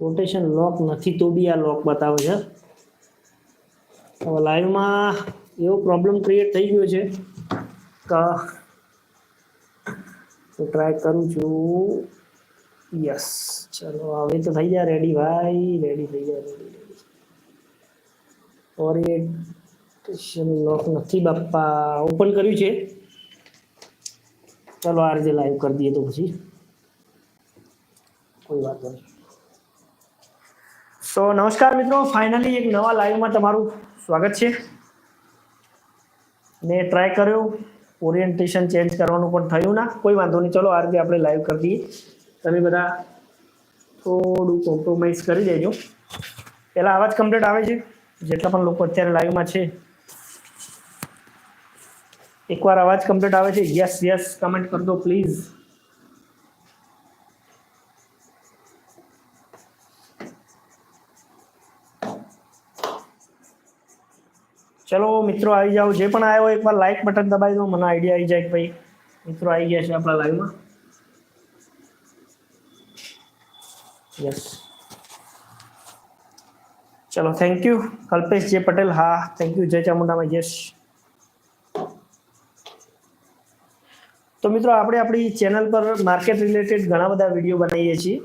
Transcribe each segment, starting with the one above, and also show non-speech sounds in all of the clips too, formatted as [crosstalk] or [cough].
Rotation લોક નથી તો બી આ લોક બતાવે છે. હવે લાઈવમાં એવો પ્રોબ્લેમ ક્રિએટ થઈ ગયો છે કે હું ટ્રાય કરું છું. યસ ચલો, હવે તો થઈ જાય રેડી ભાઈ રેડી થઈ જાય રેડી રેડી ઓરિએન્ટેશન લોક નથી બાપ્પા ઓપન કર્યું છે. ચલો, આ રીતે લાઈવ કરી દઈએ તો પછી. કોઈ વાંધો નહીં. સો નમસ્કાર મિત્રો. ફાઇનલી એક નવા લાઈવમાં તમારું સ્વાગત છે. મેં ટ્રાય કર્યો. ઓરિએન્ટેશન ચેન્જ કરવાનું પણ થયું ના. કોઈ વાંધો નહીં. ચલો આ રીતે આપણે લાઈવ કરી દઈએ. તમે બધા થોડું કોમ્પ્રોમાઇઝ કરી દેજો. પહેલાં અવાજ કમ્પ્લીટ આવે છે. જેટલા પણ લોકો અત્યારે લાઈવમાં છે. એકવાર અવાજ કમ્પ્લીટ આવે છે. યસ યસ કમેન્ટ કરજો પ્લીઝ ચલો મિત્રો આવી જાઓ. જે પણ આવ્યો એકવાર લાઈક બટન દબાવી દો. મને આઈડિયા આવી જાય કે ભાઈ મિત્રો આવી ગયા છે આપણા લાઈવમાં યસ ચલો થેન્ક યુ કલ્પેશ જે પટેલ, હા થેન્ક યુ જય ચામુંડામાં યસ તો મિત્રો, આપણે આપણી ચેનલ પર માર્કેટ રિલેટેડ ઘણા બધા વીડિયો બનાવીએ છીએ.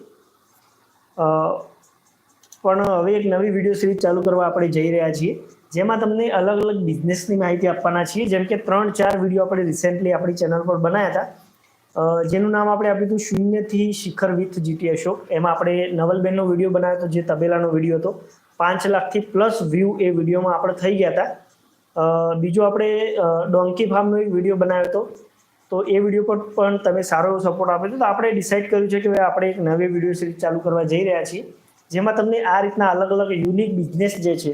પણ હવે એક નવી વીડિયો સિરીઝ ચાલુ કરવા આપણે જઈ રહ્યા છીએ. જેમાં તમને અલગ અલગ બિઝનેસની માહિતી આપવાના છીએ. જેમ કે ત્રણ, ચાર વીડિયો આપણે રિસેન્ટલી આપણી ચેનલ પર બનાવ્યા હતા. જેનું નામ આપણે આપ્યું હતું શૂન્યથી શિખર વિથ જીટી અશોક એમાં આપણે નવલબેનનો વીડિયો બનાવ્યો હતો, જે તબેલાનો વીડિયો હતો. પાંચ લાખથી પ્લસ વ્યૂ એ વિડીયોમાં આપણે થઈ ગયા હતા. બીજો આપણે ડોન્કી ફાર્મનો એક વીડિયો બનાવ્યો હતો. તો એ વીડિયો પર પણ તમે સારો એવો સપોર્ટ આપ્યો હતો તો આપણે ડિસાઈડ કર્યું છે કે આપણે એક નવી વીડિયો સિરીઝ ચાલુ કરવા જઈ રહ્યા છીએ. જેમાં તમને આ રીતના અલગ અલગ યુનિક બિઝનેસ જે છે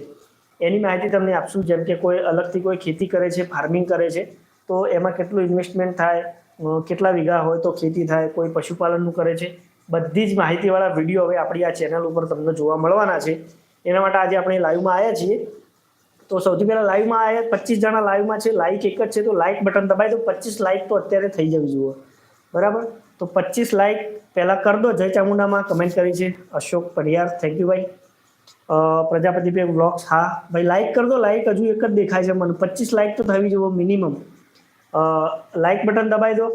એની માહિતી તમને આપશું. જેમ કે કોઈ અલગથી કોઈ ખેતી કરે છે ફાર્મિંગ કરે છે, તો એમાં કેટલું ઇન્વેસ્ટમેન્ટ થાય કેટલા વીઘા હોય તો ખેતી થાય, કોઈ પશુપાલનનું કરે છે, બધી જ માહિતીવાળા વીડિયો હવે આપણી આ ચેનલ ઉપર તમને જોવા મળવાના છે. એના માટે આજે આપણે લાઈવમાં આવ્યા છીએ. તો સૌથી પહેલાં લાઈવમાં આવ્યા પચીસ જણા લાઈવમાં છે લાઇક એક જ છે, તો લાઇક બટન દબાઈ દો. પચીસ લાઇક તો અત્યારે થઈ જવી જોઈએ બરાબર? તો પચીસ લાઇક પહેલાં કરી દો. જય ચામુંડામાં કમેન્ટ કરી છે. અશોક પડિયાર થેન્ક યુ ભાઈ. પ્રજાપતિ પે વ્લોગ્સ, હા. ભાઈ લાઈક કરજો દો. લાઈક હજુ એક જ દેખાય છે મને. પચીસ લાઈક તો થવી જોઈએ મિનિમમ લાઈક બટન દબાવી દો.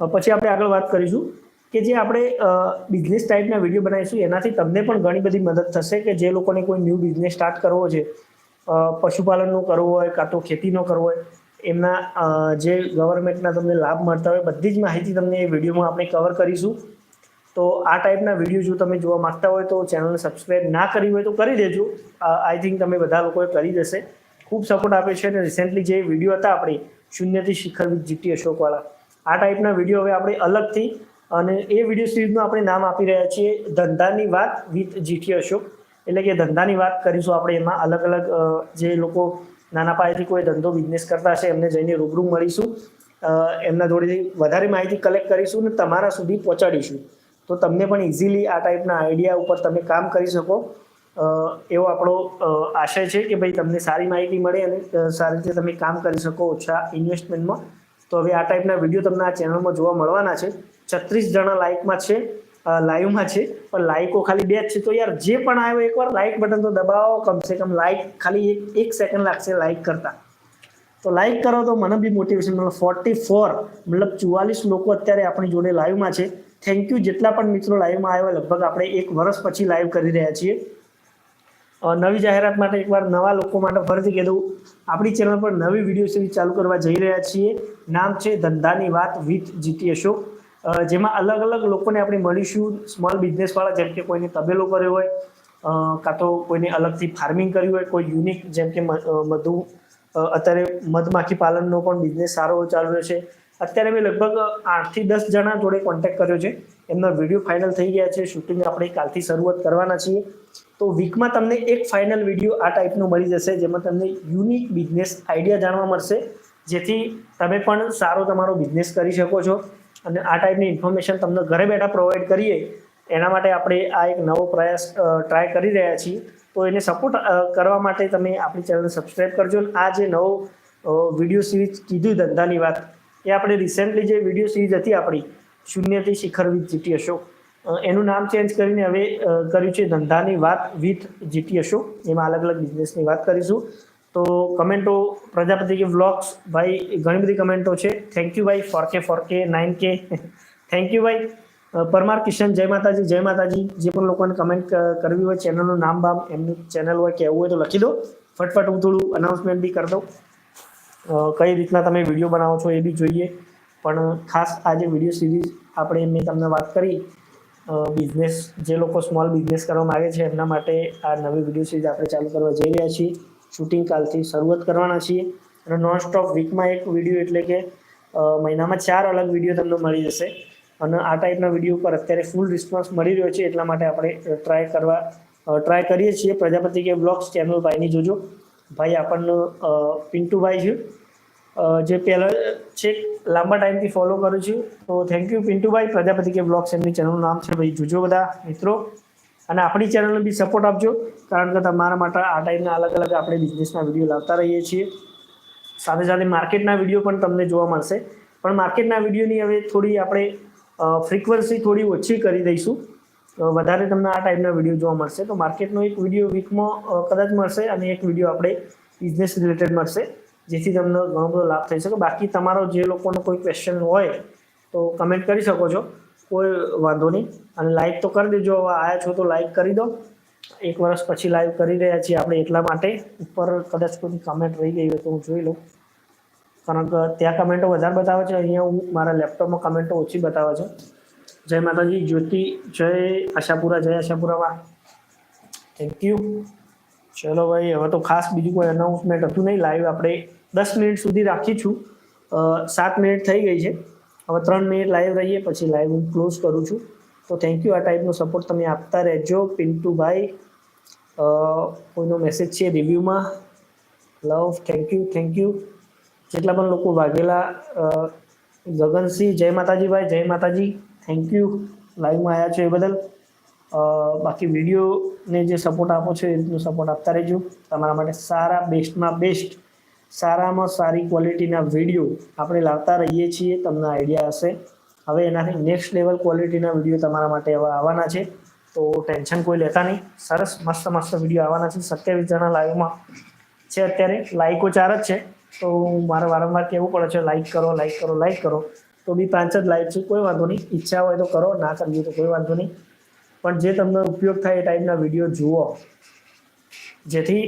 પછી આપણે આગળ વાત કરીશું કે જે આપણે બિઝનેસ ટાઈપના વીડિયો બનાવીશું, એનાથી તમને પણ ઘણી બધી મદદ થશે કે જે લોકોને કોઈ ન્યૂ બિઝનેસ સ્ટાર્ટ કરવો છે પશુપાલનનો કરવો હોય કાં તો ખેતીનો કરવો હોય, એમના જે ગવર્મેન્ટના તમને લાભ મળતા હોય, બધી જ માહિતી તમને એ વિડીયોમાં આપણે કવર કરીશું. તો આ ટાઈપના વીડિયો જો તમે જોવા માંગતા હોય તો ચેનલને સબસ્ક્રાઈબ ના કરી હોય તો કરી દેજો. આઈ થિંક તમે બધા લોકોએ કરી દેશે ખૂબ સપોર્ટ આપે છે અને રિસેન્ટલી જે વીડિયો હતા આપણી શૂન્યથી શિખર વિથ જીટી અશોકવાળા આ ટાઈપના વીડિયો હવે આપણે અલગથી અને એ વીડિયો સિરીઝનું આપણે નામ આપી રહ્યા છીએ, ધંધાની વાત વિથ જીટી અશોક એટલે કે ધંધાની વાત કરીશું આપણે એમાં અલગ અલગ જે લોકો નાના પાયેથી કોઈ ધંધો બિઝનેસ કરતા હશે એમને જઈને રૂબરૂ મળીશું. એમના જોડેથી વધારે માહિતી કલેક્ટ કરીશું અને તમારા સુધી પહોંચાડીશું. તો તમને પણ ઇઝીલી આ ટાઈપના આઈડિયા ઉપર તમે કામ કરી શકો. એવો આપણો આશય છે કે ભાઈ તમને સારી માહિતી મળે અને સારી રીતે તમે કામ કરી શકો ઓછા ઇન્વેસ્ટમેન્ટમાં તો હવે આ ટાઈપના વીડિયો તમને આ ચેનલમાં જોવા મળવાના છે. છત્રીસ જણા લાઇકમાં છે લાઈવમાં છે. પણ લાઈકો ખાલી બે જ છે. તો યાર જે પણ આવ્યો એકવાર લાઇક બટન તો દબાવો. કમસે કમ લાઇક ખાલી એક એક સેકન્ડ લાગશે લાઇક કરતા. તો લાઈક કરો તો મને બી મોટિવેશન મતલબ ફોર્ટી ફોર મતલબ ચુવાલીસ લોકો અત્યારે આપણી જોડે લાઈવમાં છે. થેન્ક યુ જેટલા પણ મિત્રો લાઈવમાં આવ્યા, લગભગ આપણે એક વર્ષ પછી લાઈવ કરી રહ્યા છીએ. નવી જાહેરાત માટે એકવાર નવા લોકો માટે ફરીથી કહી દઉં, આપણી ચેનલ પર નવી વીડિયો સિરીઝ ચાલુ કરવા જઈ રહ્યા છીએ. નામ છે ધંધાની વાત વિથ જીતી અશોક જેમાં અલગ અલગ લોકોને આપણે મળીશું. સ્મોલ બિઝનેસવાળા જેમ કે કોઈને તબેલો કર્યો હોય કાં તો કોઈને અલગથી ફાર્મિંગ કર્યું હોય, કોઈ યુનિક જેમ કે મધુ અત્યારે મધમાખી પાલનનો પણ બિઝનેસ સારો ચાલ્યો છે. અત્યારે મેં લગભગ આઠથી દસ જણા જોડે કોન્ટેક્ટ કર્યો છે. એમના વીડિયો ફાઇનલ થઈ ગયા છે. શૂટિંગ આપણે કાલથી શરૂઆત કરવાના છીએ. તો વીકમાં તમને એક ફાઇનલ વીડિયો આ ટાઈપનો મળી જશે, જેમાં તમને યુનિક બિઝનેસ આઈડિયા જાણવા મળશે, જેથી તમે પણ સારો તમારો બિઝનેસ કરી શકો છો. અને આ ટાઈપની ઇન્ફોર્મેશન તમને ઘરે બેઠા પ્રોવાઈડ કરીએ, એના માટે આપણે આ એક નવો પ્રયાસ ટ્રાય કરી રહ્યા છીએ. તો એને સપોર્ટ કરવા માટે તમે આપણી ચેનલને સબસ્ક્રાઈબ કરજો. અને આ જે નવો વીડિયો સિરીઝ કીધું ધંધાની વાત એ આપણે રિસેન્ટલી જે વીડિયો સિરીઝ હતી આપણી, શૂન્યથી શિખર વિથ જીટી અશોક એનું નામ ચેન્જ કરીને હવે કર્યું છે ધંધાની વાત વિથ જીટી અશોક, એમાં અલગ અલગ બિઝનેસની વાત કરીશું. તો કમેન્ટો, પ્રજાપતિ કે વ્લોગ્સ ભાઈ ઘણી બધી કમેન્ટો છે. થેન્ક યુ ભાઈ four K four K nine K thank you ભાઈ. પરમાર કિશન, જય માતાજી જય માતાજી. જે પણ લોકોને કમેન્ટ કરવી હોય ચેનલનું નામ બામ, એમનું ચેનલ હોય, કહેવું હોય તો લખી દો. ફટફટ હું થોડું અનાઉન્સમેન્ટ બી કરી દઉં. કઈ રીતના તમે વીડિયો બનાવો છો એ બી જોઈએ. પણ ખાસ આ જે વીડિયો સિરીઝ આપણે મેં તમને વાત કરી બિઝનેસ, જે લોકો સ્મોલ બિઝનેસ કરવા માગે છે, એમના માટે આ નવી વીડિયો સિરીઝ આપણે ચાલુ કરવા જઈ રહ્યા છીએ. શૂટિંગ કાલથી શરૂઆત કરવાના છીએ. અને નોન સ્ટોપ વીકમાં એક વીડિયો એટલે કે મહિનામાં ચાર અલગ વીડિયો તમને મળી જશે. અને આ ટાઈપના વીડિયો પર અત્યારે ફૂલ રિસ્પોન્સ મળી રહ્યો છે, એટલા માટે આપણે ટ્રાય કરવા ટ્રાય કરીએ છીએ. પ્રજાપતિ કે બ્લોગ્સ ચેનલ ભાઈની જોજો. ભાઈ, આપણને પિન્ટુભાઈ છે. જે પહેલાં છે, લાંબા ટાઈમથી ફોલો કરું છું. તો થેન્ક યુ પિન્ટુભાઈ, પ્રજાપતિ કે બ્લોગ્સ એમની ચેનલનું નામ છે. ભાઈ, જોજો બધા મિત્રો. અને આપણી ચેનલને બી સપોર્ટ આપજો, કારણ કે તમારા માટે આ ટાઈપના અલગ અલગ આપણે બિઝનેસના વીડિયો લાવતા રહીએ છીએ. સાથે સાથે માર્કેટના વીડિયો પણ તમને જોવા મળશે. પણ માર્કેટના વિડીયોની હવે થોડી આપણે ફ્રિકવન્સી થોડી ઓછી કરી દઈશું. વધારે તમને આ ટાઈપના વીડિયો જોવા મળશે. તો માર્કેટનો એક વીડિયો વીકમાં કદાચ મળશે અને એક વીડિયો આપણે બિઝનેસ રિલેટેડ મળશે, જેથી તમને ઘણો બધો લાભ થઈ શકે. બાકી તમારો જે લોકોનો કોઈ ક્વેશ્ચન હોય, તો કમેન્ટ કરી શકો છો. કોઈ વાંધો નહીં. અને લાઈક તો કરી દેજો. હવે આવ્યા છો તો લાઈક કરી દો. એક વર્ષ પછી લાઈવ કરી રહ્યા છીએ આપણે એટલા માટે. ઉપર કદાચ કોઈ કમેન્ટ રહી ગઈ હોય તો હું જોઈ લઉં. કારણ કે ત્યાં કમેન્ટો વધારે બતાવે છે. અહીંયા હું મારા લેપટોપમાં કમેન્ટો ઓછી બતાવે છે. જય માતાજી, જ્યોતિ, જય આશાપુરા, જય આશાપુરામાં. થેન્ક યુ ચલો ભાઈ, હવે તો ખાસ બીજું કોઈ અનાઉન્સમેન્ટ હતું નહીં. લાઈવ આપણે દસ મિનિટ સુધી રાખીશું. સાત મિનિટ થઈ ગઈ છે. હવે ત્રણ મિનિટ લાઈવ રહીએ, પછી લાઈવ હું ક્લોઝ કરું છું. તો થેન્ક યુ આ ટાઈપનો સપોર્ટ તમે આપતા રહેજો. પિન્ટુભાઈ કોઈનો મેસેજ છે રિવ્યૂમાં love thank you thank you જેટલા પણ લોકો વાઘેલા ગગનસિંહ, જય માતાજી ભાઈ, જય માતાજી. થેન્ક યુ લાઈવમાં આવ્યા છો એ બદલ. બાકી વિડીયોને જે સપોર્ટ આપો છો એ રીતનો સપોર્ટ આપતા રહેજો. તમારા માટે સારા બેસ્ટમાં બેસ્ટ સારામાં સારી ક્વોલિટીના વીડિયો આપણે લાવતા રહીએ છીએ. તમને આઈડિયા હશે. હવે એનાથી નેક્સ્ટ લેવલ ક્વોલિટીના વીડિયો તમારા માટે હવે આવવાના છે. તો ટેન્શન કોઈ લેતા નહીં. સરસ, મસ્ત મસ્ત વીડિયો આવવાના છે. સત્યાવીસ જણા લાઈવમાં છે અત્યારે. લાઈકો ચાર જ છે. તો મારે વારંવાર કહેવું પડે છે લાઈક કરો લાઈક કરો લાઈક કરો. તો બી પાંચ જ લાઈવ છે, કોઈ વાંધો નહીં. ઈચ્છા હોય તો કરો, ના કરવી તો કોઈ વાંધો નહીં. પણ જે તમને ઉપયોગ થાય એ ટાઈપના વીડિયો જુઓ. જેથી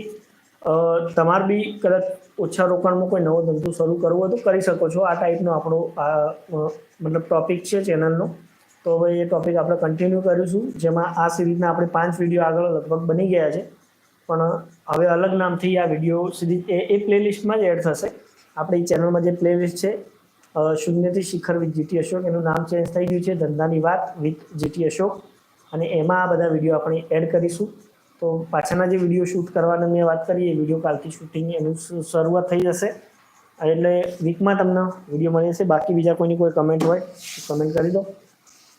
તમારે બી કદાચ ઓછા રોકાણમાં કોઈ નવો ધંધો શરૂ કરવો હોય તો કરી શકો છો. આ ટાઈપનો આપણો, આ મતલબ ટોપિક છે ચેનલનો તો હવે એ ટોપિક આપણે કન્ટિન્યુ કરીશું, જેમાં આ સિરીઝના આપણે પાંચ વીડિયો આગળ લગભગ બની ગયા છે. પણ હવે અલગ નામથી આ વીડિયો સીધી એ પ્લેલિસ્ટમાં જ એડ થશે. આપણી ચેનલમાં જે પ્લેલિસ્ટ છે શૂન્યથી શિખર વિથ જીટી અશોક. એનું નામ ચેન્જ થઈ ગયું છે, ધંધાની વાત વિથ જીટી અશોક. અને એમાં આ બધા વીડિયો આપણે એડ કરીશું. તો પાછળના જે વીડિયો શૂટ કરવાની મેં વાત કરી, એ વીડિયો કાલથી શૂટિંગ એનું શરૂઆત થઈ જશે. એટલે વીકમાં તમને વીડિયો મળી જશે. બાકી બીજા કોઈની કોઈ કમેન્ટ હોય કમેન્ટ કરી દો.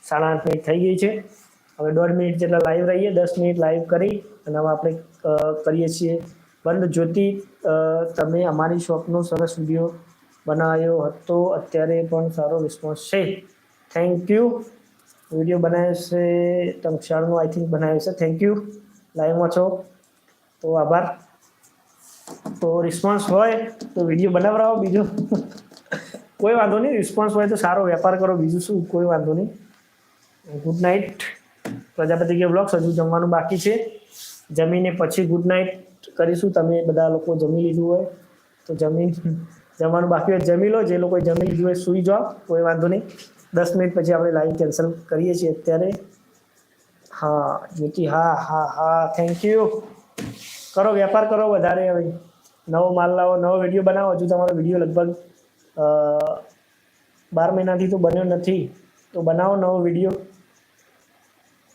સાડા આઠ મિનિટ થઈ ગઈ છે. હવે દોઢ મિનિટ જેટલા લાઈવ રહીએ, દસ મિનિટ લાઈવ કરી અને હવે આપણે કરીએ છીએ. બંધ જ્યોતિ તમે અમારી શોપનો સરસ વીડિયો બનાવ્યો હતો. અત્યારે પણ સારો રિસ્પોન્સ છે. થેન્ક યુ વીડિયો બનાવ્યો છે. તમક્ષારનો આઈ થિંક બનાવ્યો છે. થેન્ક યુ લાઈવમાં છો. તો આભાર. તો રિસ્પોન્સ હોય તો વીડિયો બનાવડાવો બીજો. [laughs] કોઈ વાંધો નહીં. રિસ્પોન્સ હોય તો સારો વેપાર કરો. બીજું શું? કોઈ વાંધો નહીં. ગુડ નાઇટ પ્રજાપતિ કે બ્લોગ્સ હજુ જમવાનું બાકી છે. જમીને પછી ગુડ નાઇટ કરીશું. તમે બધા લોકો જમી લીધું હોય તો જમીન જમવાનું બાકી હોય, જમી લો. જે લોકો જમી લીધું હોય, સૂઈ જાઓ. કોઈ વાંધો નહીં. દસ મિનિટ પછી આપણે લાઈવ કેન્સલ કરીએ છીએ અત્યારે. હા જ્યોતિ હા હા હા થેન્ક યુ કરો, વેપાર કરો વધારે હવે. નવો માલ લાવો, નવો વીડિયો બનાવો. હજુ તમારો વીડિયો લગભગ બાર મહિનાથી તો બન્યો નથી. તો બનાવો નવો વીડિયો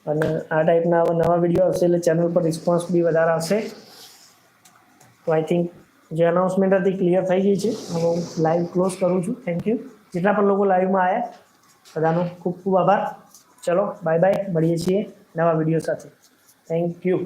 અને આ ટાઈપના નવા વીડિયો આવશે એટલે ચેનલ પર રિસ્પોન્સ બી વધારે આવશે. તો આઈ થિંક જે અનાઉન્સમેન્ટ હતી ક્લિયર થઈ ગઈ છે. હું લાઈવ ક્લોઝ કરું છું. થેન્ક યુ જેટલા પણ લોકો લાઈવમાં આવ્યા બધાનો ખૂબ ખૂબ આભાર. ચલો બાય બાય મળીએ છીએ નવા વીડિયો સાથે. Thank you